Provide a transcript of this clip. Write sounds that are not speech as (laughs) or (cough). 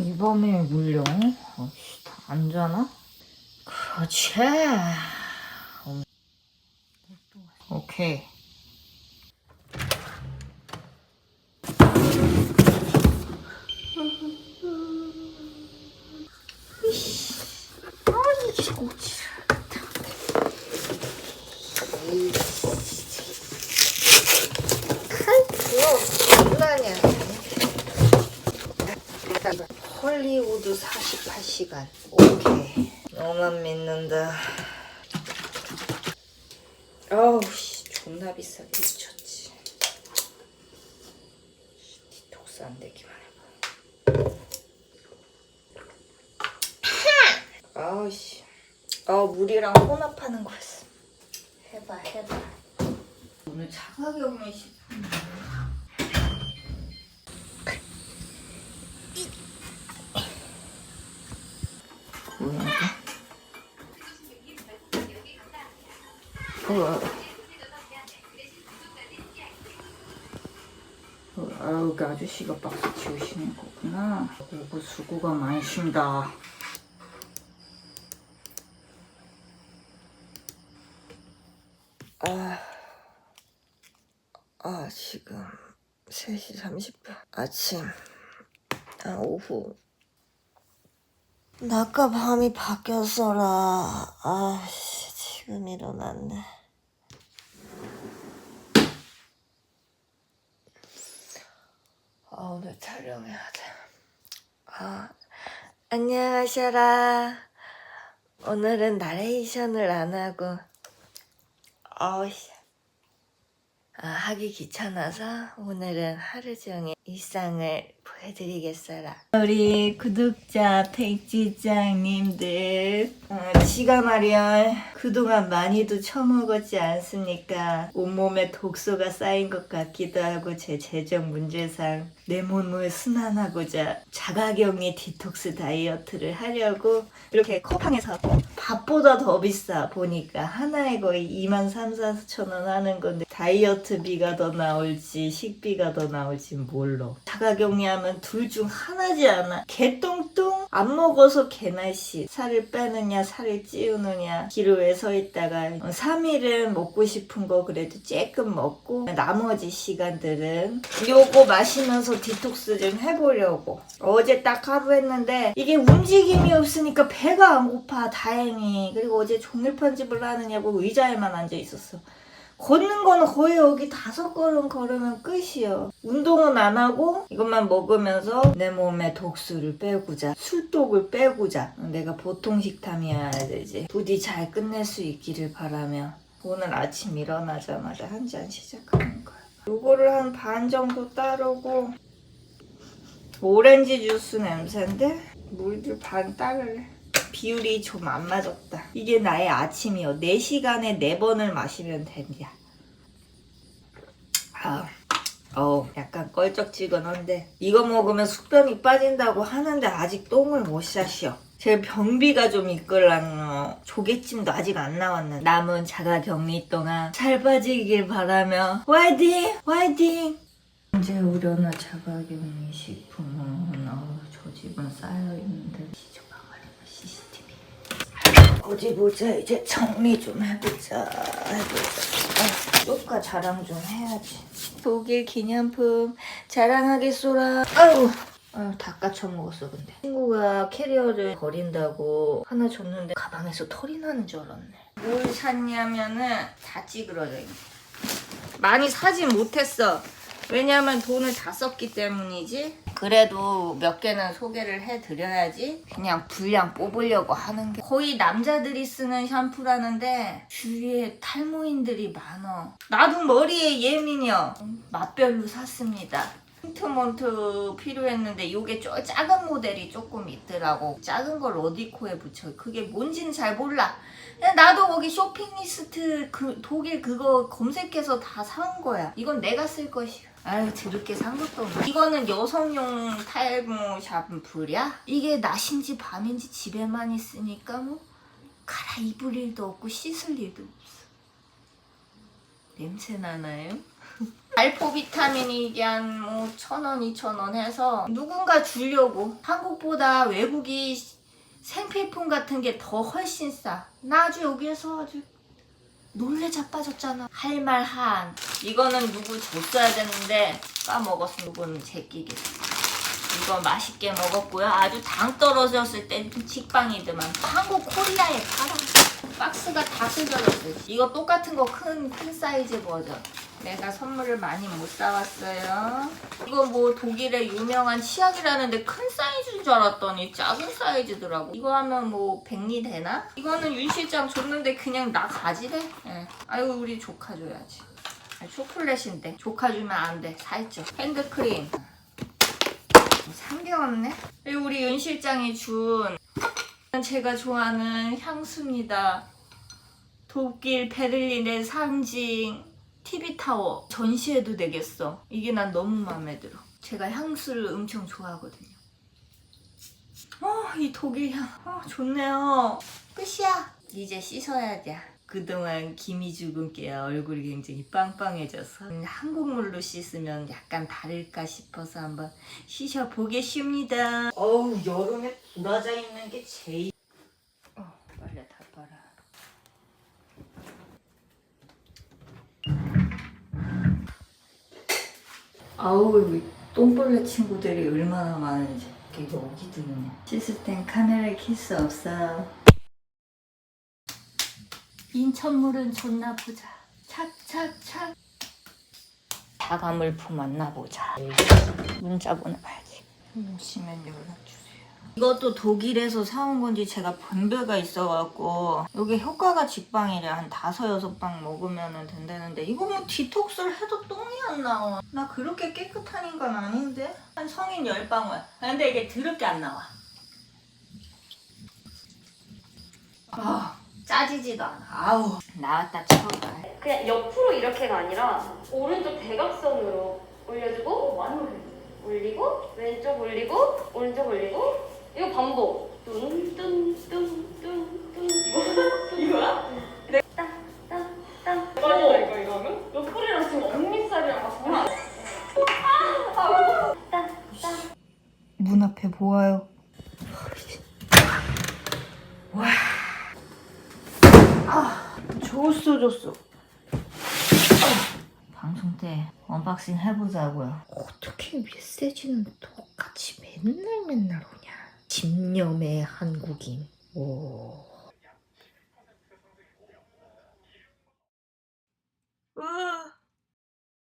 이 밤에 물려? 아이씨, 안 자나? 그렇지. 음. 오케이. 장난이야. 헐리우드 48시간. 오케이. 너만 믿는다. 아우, 씨. 존나 비싸게 미쳤지. 디톡스 안 되기만 해봐. 아우 씨. 아, 물이랑 혼합하는 거였어. 해봐, 해봐. 오늘 자가격리 식품. 뭐야, 이거? 어, 아우, 그 아저씨가 박스 치우시는 거구나. 오고 수고가 많으신다. 아, 아, 지금 3시 30분. 아침, 아, 오후. 낮과 밤이 바뀌었어라. 아씨, 지금 일어났네. 아, 오늘 촬영해야 돼. 아, 안녕하셔라. 오늘은 나레이션을 안 하고, 아우씨. 아, 하기 귀찮아서 오늘은 하루 종일 일상을 보여드리겠어라. 우리 구독자 백지장님들 어, 지가 말이야 그동안 많이도 처먹었지 않습니까? 온몸에 독소가 쌓인 것 같기도 하고 제 재정 문제상 내 몸을 순환하고자 자가격리 디톡스 다이어트를 하려고 이렇게 쿠팡에 사고 밥보다 더 비싸 보니까 하나에 거의 2만 3, 4천 원 하는 건데 다이어트비가 더 나올지 식비가 더 나올지 몰라 자가격리하면 둘 중 하나지 않아. 개똥똥 안 먹어서 개날씨. 살을 빼느냐 살을 찌우느냐. 기로에 서 있다가 3일은 먹고 싶은 거 그래도 쬐끔 먹고 나머지 시간들은 요거 마시면서 디톡스 좀 해보려고. 어제 딱 하루 했는데 이게 움직임이 없으니까 배가 안 고파. 다행히. 그리고 어제 종일 편집을 하느냐고 의자에만 앉아 있었어 걷는 거는 거의 여기 다섯 걸음 걸으면 끝이요. 운동은 안 하고 이것만 먹으면서 내 몸에 독수를 빼고자 술독을 빼고자 내가 보통 식탐이어야 되지. 부디 잘 끝낼 수 있기를 바라며 오늘 아침 일어나자마자 한 잔 시작하는 거야. 요거를 한 반 정도 따르고 오렌지 주스 냄새인데 물도 반 따를래. 비율이 좀 안 맞았다. 이게 나의 아침이요. 4시간에 4번을 마시면 된다. 아, 어, 약간 껄쩍지근한데 이거 먹으면 숙변이 빠진다고 하는데 아직 똥을 못 샤시오. 제 변비가 좀 있걸랑요. 조개찜도 아직 안 나왔는데 남은 자가 격리 동안 잘 빠지길 바라며 화이팅! 화이팅! 언제 우려나 자가 격리 식품은 어우 저 집은 쌓여있는 어디 보자 이제 정리 좀 해보자. 해보자. 아, 쪽가 자랑 좀 해야지. 독일 기념품 자랑하겠소라. 아유. 아유 다 까쳐 먹었어 근데. 친구가 캐리어를 버린다고 하나 줬는데 가방에서 털이 나는 줄 알았네. 뭘 샀냐면은 다 찌그러져 있네 많이 사진 못했어. 왜냐면 돈을 다 썼기 때문이지. 그래도 몇 개는 소개를 해드려야지. 그냥 분량 뽑으려고 하는 게 거의 남자들이 쓰는 샴푸라는데 주위에 탈모인들이 많어. 나도 머리에 예민이요. 맛별로 샀습니다. 힌트먼트 필요했는데 이게 좀 작은 모델이 조금 있더라고. 작은 걸 어디 코에 붙여? 그게 뭔지는 잘 몰라. 나도 거기 쇼핑리스트 그 독일 그거 검색해서 다 산 거야. 이건 내가 쓸 것이야. 아유 드럽게 산 것도 없네 이거는 여성용 탈모 샴푸야? 이게 낮인지 밤인지 집에만 있으니까 뭐 갈아입을 일도 없고 씻을 일도 없어 냄새 나나요? (laughs) 알포 비타민이 이게 한뭐 천 원, 이천 원 해서 누군가 주려고 한국보다 외국이 생필품 같은 게 더 훨씬 싸. 나 아주 여기에서 아주 놀래 자빠졌잖아. 할 말 한. 이거는 누구 줬어야 되는데 까먹었어. 이거는 제끼겠어. 이거 맛있게 먹었고요. 아주 당 떨어졌을 땐 직방이더만. 한국 코리아에 팔아. 박스가 다 뜯어졌어요. 이거 똑같은 거 큰 큰 사이즈 버전. 내가 선물을 많이 못 사왔어요. 이거 뭐 독일의 유명한 치약이라는데 큰 사이즈인 줄 알았더니 작은 사이즈더라고. 이거 하면 뭐 백리 되나? 이거는 윤 실장 줬는데 그냥 나 가지래. 예. 아유 우리 조카 줘야지. 아, 초콜릿인데 조카 주면 안 돼. 살쪄. 핸드크림. 삼겹없네. 그리고 우리 윤 실장이 준 제가 좋아하는 향수입니다. 독일 베를린의 상징 TV타워 전시해도 되겠어. 이게 난 너무 마음에 들어. 제가 향수를 엄청 좋아하거든요. 어, 이 독일 향. 어, 좋네요. 끝이야. 이제 씻어야 돼. 그동안 김이 죽은 게 얼굴이 굉장히 빵빵해져서 음, 한국물로 씻으면 약간 다를까 싶어서 한번 씻어보겠습니다. 어우 여름에 불어져 있는 게 제일 어, 빨래 다 빨아. 아우 이 똥벌레 친구들이 얼마나 많은지 이게 여기도 있네 씻을 땐 카메라에 키스 없어요. 인천물은 좋나 보자. 착착착. 자가물품 만나보자. 문자 보내봐야지. 오시면 연락 주세요 이것도 독일에서 사온 건지 제가 변배가 있어갖고 이게 효과가 직방이래. 한 다섯 여섯 방 먹으면 된다는데 이거 뭐 디톡스를 해도 똥이 안 나와. 나 그렇게 깨끗한 인간 아닌데? 한 성인 열 방울 근데 이게 더럽게 안 나와. 아 짜지지도 않아. 아우 나왔다 쳐봐. 그냥 옆으로 이렇게가 아니라 오른쪽 대각선으로 올려주고 많이 올려주고 올리고 왼쪽 올리고 오른쪽 올리고 이거 반복 뚠뚠뚠뚠뚠 (laughs) 이거야? 네. 땅땅땅 이거 이거 이거 하면? 옆구리랑 지금 억밑살이랑 막 장난 아니야 문 앞에 보아요. 와. 아, 줬어, 줬어. 방송 때 언박싱 해보자고요. 어떻게 메시지는 똑같이 맨날 맨날 오냐. 집념의 한국인. 오. 으아.